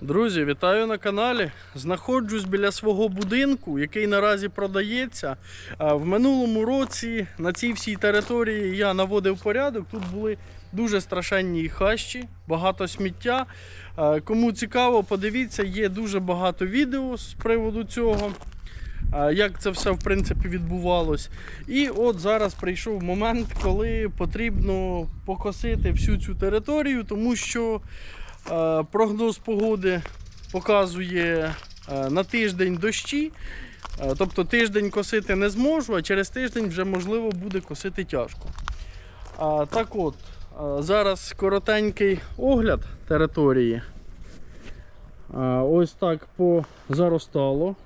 Друзі, вітаю на каналі. Знаходжусь біля свого будинку, який наразі продається. В минулому році на цій всій території я наводив порядок. Тут були дуже страшенні хащі, багато сміття. Кому цікаво, подивіться, є дуже багато відео з приводу цього. Як це все в принципі відбувалось. І от зараз прийшов момент, коли потрібно покосити всю цю територію, тому що Прогноз погоди показує е, на тиждень дощі. Е, Тобто тиждень косити не зможу, а через тиждень вже можливо буде косити тяжко. Так от, е, зараз коротенький огляд території. Ось так позаростало.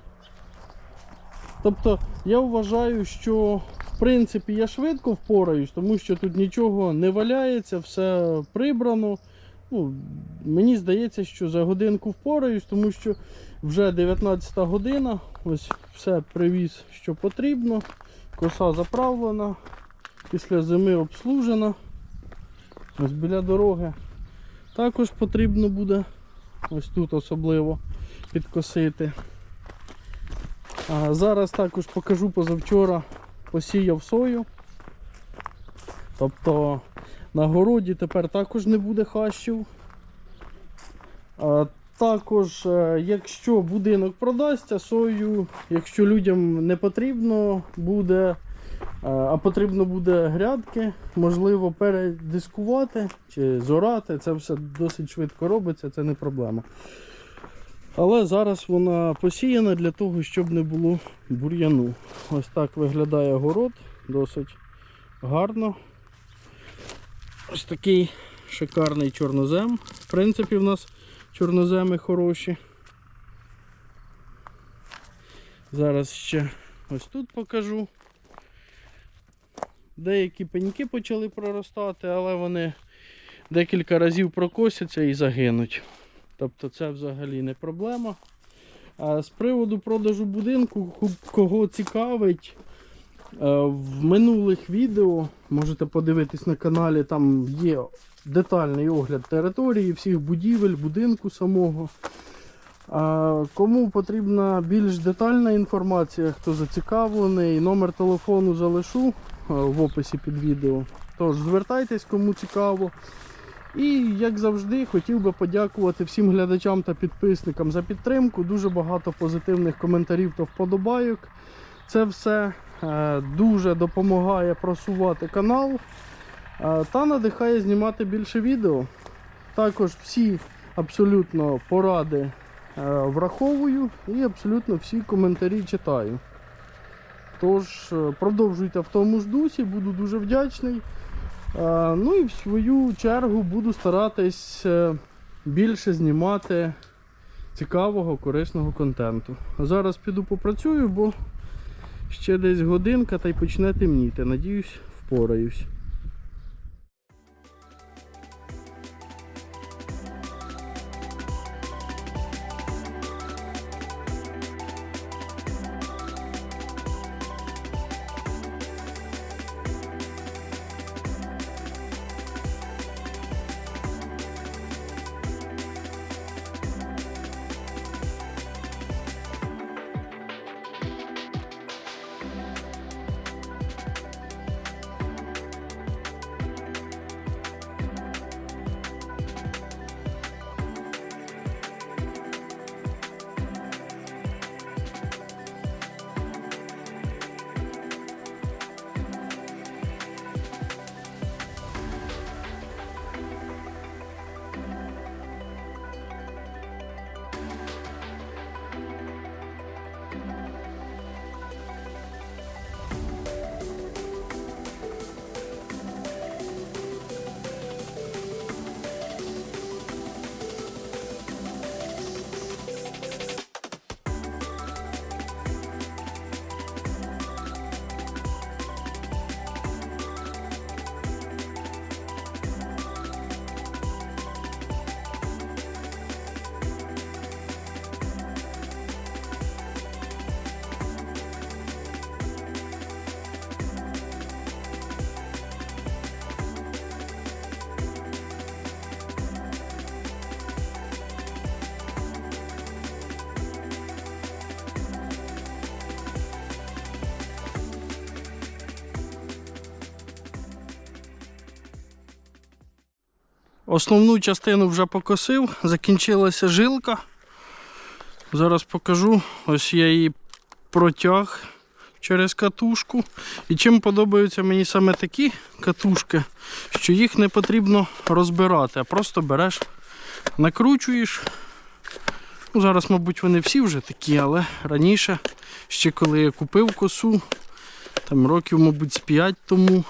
Тобто я вважаю, що в принципі я швидко впораюсь, тому що тут нічого не валяється, все прибрано. Ну, мені здається, що за годинку впораюсь, тому що вже 19 година. Ось все привіз, що потрібно. Коса заправлена, після зими обслужена. Ось біля дороги. Також потрібно буде ось тут особливо підкосити. А зараз також покажу позавчора посіяв сою. Тобто на городі тепер також не буде хащів. Також, е, якщо будинок продасться, сою, якщо людям не потрібно буде, е, а потрібно буде грядки, можливо, передискувати чи зорати. Це все досить швидко робиться, це не проблема. Але зараз вона посіяна для того, щоб не було бур'яну. Ось так виглядає город, досить гарно. Ось такий шикарний чорнозем. В принципі, в нас чорноземи хороші. Зараз ще ось тут покажу. Деякі пеньки почали проростати, але вони декілька разів прокосяться і загинуть. Тобто це взагалі не проблема. А з приводу продажу будинку, кого цікавить, В минулих відео можете подивитись на каналі, там є детальний огляд території, всіх будівель, будинку самого. Кому потрібна більш детальна інформація, хто зацікавлений, номер телефону залишу е, в описі під відео. Тож звертайтесь, кому цікаво. І як завжди, хотів би подякувати всім глядачам та підписникам за підтримку. Дуже багато позитивних коментарів та вподобайок. Це все е, дуже допомагає просувати канал е, та надихає знімати більше відео. Також всі абсолютно поради е, враховую і абсолютно всі коментарі читаю. Тож, е, продовжуйте в тому ж дусі, буду дуже вдячний. Е, Ну і в свою чергу буду старатись е, більше знімати цікавого, корисного контенту. Зараз піду попрацюю, бо ще десь годинка та й почне темніти. Надіюсь, впораюсь. Основну частину вже покосив, закінчилася жилка. Зараз покажу. Ось я її протяг через катушку. І чим подобаються мені саме такі катушки, що їх не потрібно розбирати, а просто береш, накручуєш. Ну, зараз, мабуть, вони всі вже такі, але раніше, ще коли я купив косу, там років, мабуть, з 5 тому,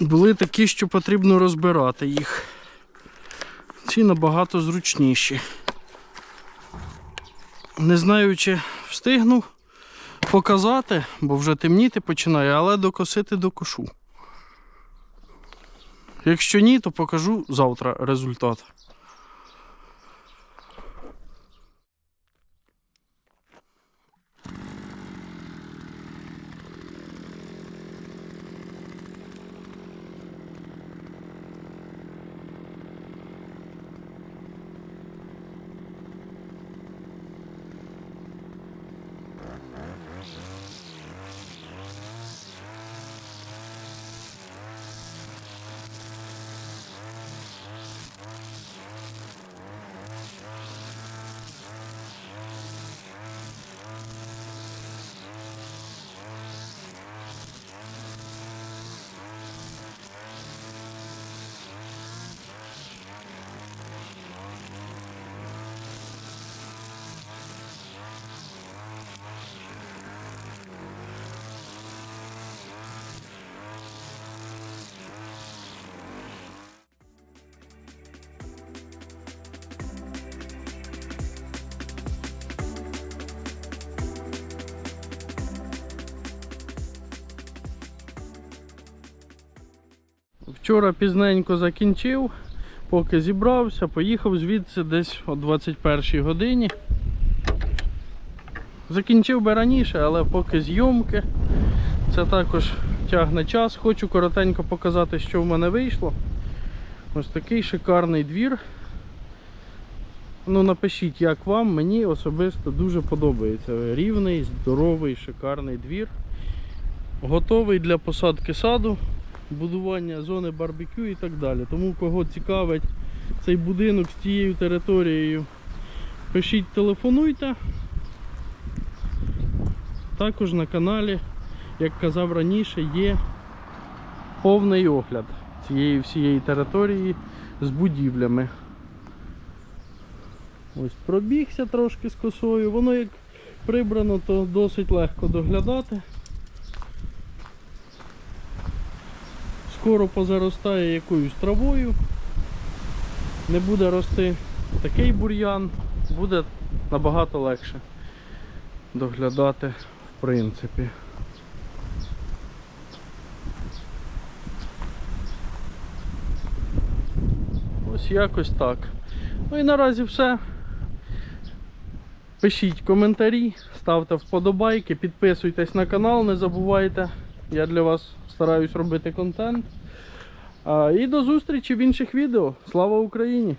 були такі, що потрібно розбирати їх. Ці набагато зручніші. Не знаю, чи встигну показати, бо вже темніти починає, але докосити докошу. Якщо ні, то покажу завтра результат. Вчора пізненько закінчив, поки зібрався, поїхав звідси десь о 21 годині. Закінчив би раніше, але поки зйомки. Це також тягне час. Хочу коротенько показати, що в мене вийшло. Ось такий шикарний двір. Ну, напишіть, як вам, мені особисто дуже подобається. Рівний, здоровий, шикарний двір. Готовий для посадки саду будування зони барбекю і так далі. Тому кого цікавить цей будинок з цією територією, пишіть, телефонуйте. Також на каналі, як казав раніше, є повний огляд цієї всієї території з будівлями. Ось пробігся трошки з косою, воно як прибрано, то досить легко доглядати. Скоро позаростає якоюсь травою, не буде рости такий бур'ян, буде набагато легше доглядати в принципі. Ось якось так. Ну і наразі все. Пишіть коментарі, ставте вподобайки, підписуйтесь на канал, не забувайте. Я для вас стараюсь робити контент. І до зустрічі в інших відео. Слава Україні!